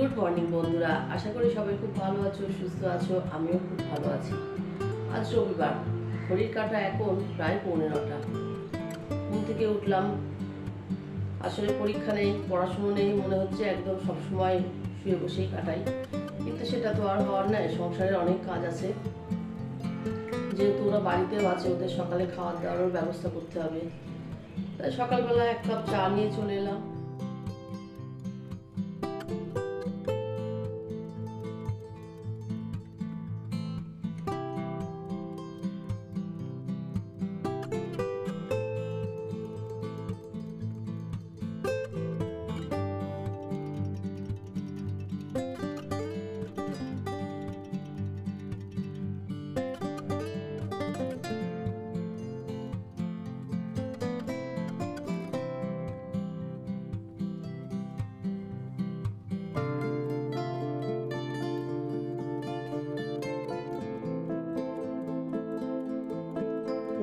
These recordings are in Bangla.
গুড মর্নিং বন্ধুরা। আশা করি সবাই খুব ভালো আছো, সুস্থ আছো, আমিও খুব ভালো আছি। আজ রবিবার ঘড়ির কাটা এখন প্রায় পৌনে নটা ঘুম থেকে উঠলাম। আসলে পরীক্ষা নেই, পড়াশুনো নেই, মনে হচ্ছে একদম সবসময় শুয়ে বসেই কাটাই। কিন্তু সেটা তো আর হওয়ার নয়, সংসারের অনেক কাজ আছে। যেহেতু ওরা বাড়িতেও আছে, ওদের সকালে খাওয়ার দাওয়ার ব্যবস্থা করতে হবে। তাই সকালবেলা এক কাপ চা নিয়ে চলে এলাম।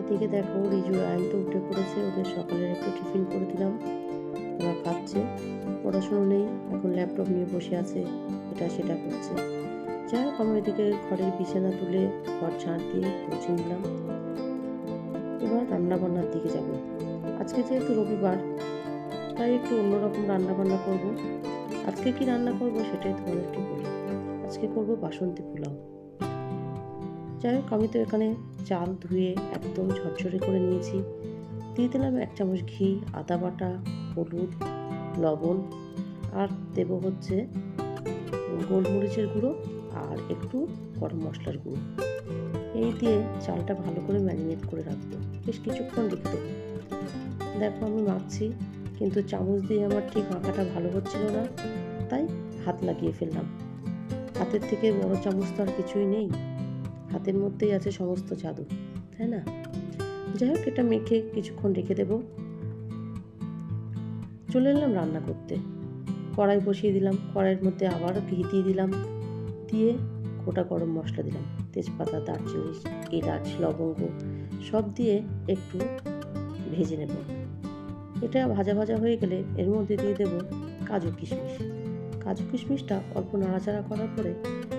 এদিকে দেখো, রিজু আইন তো উঠে পড়েছে, ওদের সকালের একটু টিফিন করে দিলাম। ওরা খাচ্ছে, পড়াশুনো নেই, এখন ল্যাপটপ নিয়ে বসে আছে, এটা সেটা করছে। যাই হোক আমি এদিকে ঘরের বিছানা তুলে ঘর ঝাঁট দিয়ে মুছে নিলাম। এবার রান্না বান্নার দিকে যাব। আজকে যেহেতু রবিবার, তাই একটু অন্যরকম রান্না বান্না করব। আজকে কি রান্না করব সেটাই তোমাদেরকে বলি। আজকে করব বাসন্তী পোলাও। যাই হোক, আমি তো এখানে চাল ধুয়ে একদম ঝরঝরে করে নিয়েছি। দিয়ে দিলাম এক চামচ ঘি, আদা বাটা, হলুদ, লবণ, আর দেবো হচ্ছে গোলমরিচের গুঁড়ো আর একটু গরম মশলার গুঁড়ো। এই দিয়ে চালটা ভালো করে ম্যারিনেট করে রাখব। বেশ কিছুক্ষণ রেখে দেবো। দেখো আমি মাখছি, কিন্তু চামচ দিয়ে আমার ঠিক মাখাটা ভালো হচ্ছিল না, তাই হাত লাগিয়ে ফেললাম। হাতের থেকে বড় চামচ তো আর কিছুই নেই। হাতের মধ্যেই আছে সমস্ত জাদু, তাই না? যাই হোক, এটা মেখে কিছুক্ষণ রেখে দেব। চলে এলাম রান্না করতে। কড়াই বসিয়ে দিলাম, কড়াইয়ের মধ্যে আবারও ঘি দিয়ে দিলাম, দিয়ে গোটা গরম মশলা দিলাম। তেজপাতা, দারচিনি, এলাচ, লবঙ্গ, সব দিয়ে একটু ভেজে নেব। এটা ভাজা ভাজা হয়ে গেলে এর মধ্যে দিয়ে দেব কাজু কিশমিশ। কাজু কিশমিশটা অল্প নাড়াচাড়া করার পরে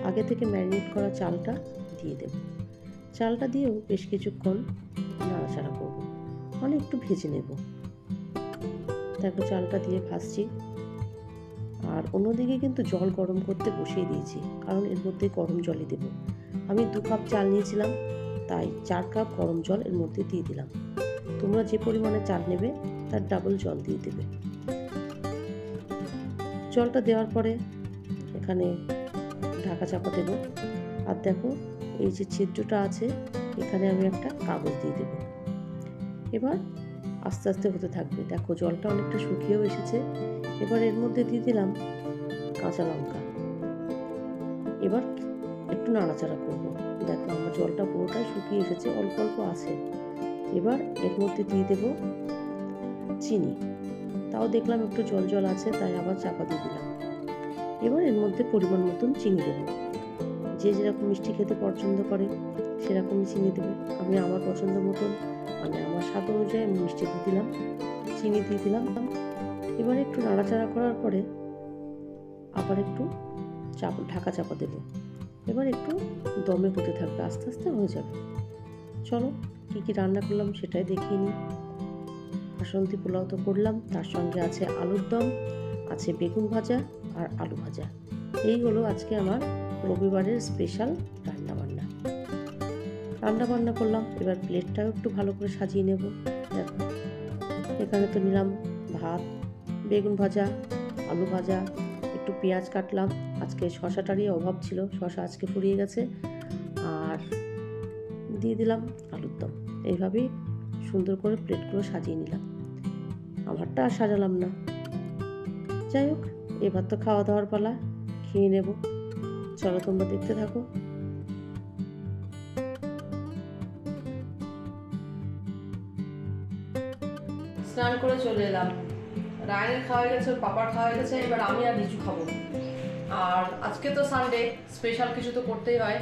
আগে থেকে ম্যারিনেট করা চালটা দিয়ে দেব। চালটা দিয়েও বেশ কিছুক্ষণ নাড়াচাড়া করব। মানে একটু ভেজে নেব। দেখো চালটা দিয়ে ভাজছি। আর অন্যদিকে কিন্তু জল গরম করতে বসিয়ে দিয়েছি, কারণ এর মধ্যে গরম জলই দেব। আমি দু কাপ চাল নিয়েছিলাম, তাই চার কাপ গরম জল এর মধ্যে দিয়ে দিলাম। তোমরা যে পরিমাণে চাল নেবে, তার ডাবল জল দিয়ে দেবে। জলটা দেওয়ার পরে এখানে ঢাকা চাপা দেবো। আর দেখো এই যে ছিদ্রটা আছে, এখানে আমি একটা কাগজ দিয়ে দেব। এবার আস্তে আস্তে হতে থাকবে। দেখো জলটা অনেকটা শুকিয়েও এসেছে। এবার এর মধ্যে দিয়ে দিলাম কাঁচা লঙ্কা। এবার একটু নাড়াচাড়া করব। দেখো আমার জলটা পুরোটাই শুকিয়ে এসেছে, অল্প অল্প আছে। এবার এর মধ্যে দিয়ে দেব চিনি। তাও দেখলাম একটু জল জল আছে, তাই আবার চাপা দিয়ে দিলাম। এবার এর মধ্যে পরিমাণ মতন চিনি দেবো। যে যেরকম মিষ্টি খেতে পছন্দ করে, সেরকমই চিনি দেবে। আমি আমার পছন্দ মতন মানে আমার স্বাদ অনুযায়ী আমি মিষ্টি দিয়ে দিলাম, চিনি দিয়ে দিলাম। এবার একটু নাড়াচাড়া করার পরে আবার একটু চাপ, ঢাকা চাপা দেব। এবার একটু দমে হতে থাকবে, আস্তে আস্তে হয়ে যাবে। চলো, কী কী রান্না করলাম সেটাই দেখিয়ে নিই। বাসন্তী পোলাও তো করলাম, তার সঙ্গে আছে আলুর দম, আছে বেগুন ভাজা আর আলু ভাজা। এই হলো আজকে আমার রবিবারের স্পেশাল রান্না বান্না রান্না বান্না করলাম, এবার প্লেটটাও একটু ভালো করে সাজিয়ে নেব। দেখো, এখানে তো নিলাম ভাত, বেগুন ভাজা, আলু ভাজা, একটু পেঁয়াজ কাটলাম। আজকে শশাটারই অভাব ছিল, শশা আজকে ফুরিয়ে গেছে। আর দিয়ে দিলাম আলুর দম। এইভাবেই সুন্দর করে প্লেটগুলো সাজিয়ে নিলাম। আমারটা আর সাজালাম না। যাই হোক, এবার তো খাওয়া দাওয়ার পালা, খেয়ে নেব। চলো তোমরা দেখতে থাকো। স্নান করে চলে এলাম। রায়নের খাওয়া গেছে পাপার খাওয়া গেছে, এবার আমি আর লিচু খাব। আর আজকে তো সানডে স্পেশাল কিছু তো করতেই হয়।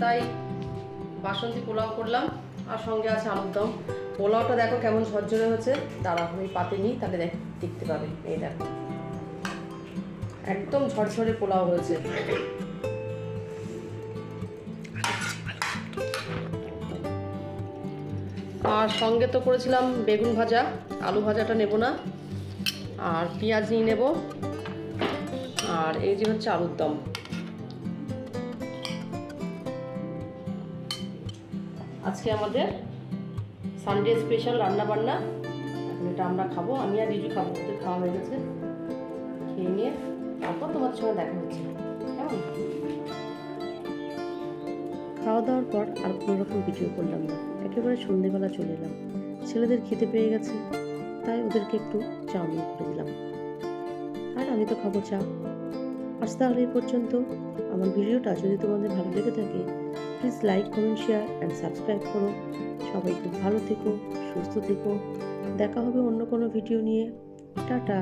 তাই বাসন্তী পোলাও করলাম, আর সঙ্গে আছে আলুর দম। পোলাওটা দেখো কেমন ঝরঝরে হচ্ছে দাঁড়া, আমি পাতে নিই, তাহলে দেখ, দেখতে পাবে। এই দেখো। একদম ঝরঝরে পোলাও হয়েছে। আর সঙ্গে তো করেছিলাম বেগুন ভাজা, আলু ভাজাটা নেব না, আর পেঁয়াজ নিয়ে নেব, আর এই যে হচ্ছে আলুর দম। আজকে আমাদের সানডে স্পেশাল রান্না বান্না এটা আমরা খাব, আমি আর রিজু খাব, ওদের খাওয়া হয়ে গেছে। খেয়ে নিয়ে তারপর তোমাদের সঙ্গে দেখা হচ্ছে। কেমন? খাওয়া দাওয়ার পর আর কোনো রকম ভিডিও করলাম না। একেবারে সন্ধেবেলা চলে এলাম। ছেলেদের খেতে পেয়ে গেছে, তাই ওদেরকে একটু চাউমিন করে দিলাম। আর আমি তো খাব চা। আজ তাহলে এই পর্যন্ত। আমার ভিডিওটা যদি তোমাদের ভালো লেগে থাকে please like comment share and subscribe করো। সবাই খুব ভালো থেকো, সুস্থ থেকো। দেখা হবে অন্য কোনো ভিডিও নিয়ে। টাটা।